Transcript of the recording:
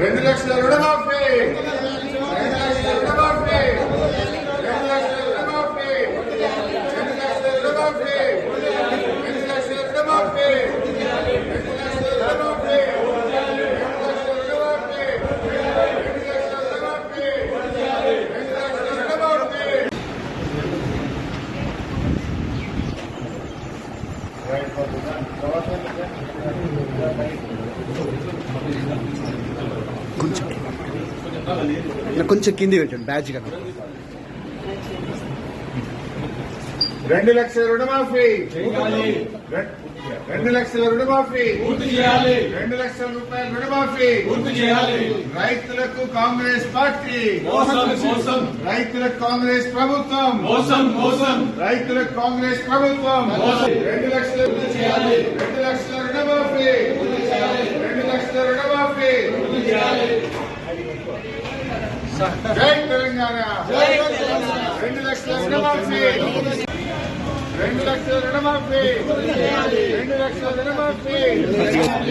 రెండు లక్షల రుణమాఫీ! రెండు లక్షల రుణమాఫీ రెండు లక్షల రుణమాఫీ రెండు లక్షల రుణమాఫీ రెండు లక్షల రుణమాఫీ రెండు లక్షల రుణమాఫీ కొంచెం ఇలా కొంచెం కింది పెట్టండి బ్యాచ్ కదా రెండు లక్షల రుణమాఫీ. రెండు లక్షల రుణమాఫీ. పూర్తి చేయాలి. రెండు లక్షల రూపాయల రుణమాఫీ. పూర్తి చేయాలి. రైతులకు కాంగ్రెస్ పార్టీ. మోసం మోసం. రైతులకు కాంగ్రెస్ ప్రభుత్వం. మోసం మోసం. రైతులకు కాంగ్రెస్ ప్రభుత్వం. మోసం. రెండు లక్షల చేయాలి. రెండు లక్షల రుణమాఫీ రెండు లక్షల రుణమాఫీ జై తెలంగాణ రెండు లక్షల రుణమాఫీ రెండు లక్షల రుణమాఫీ రెండు లక్షల రుణమాఫీ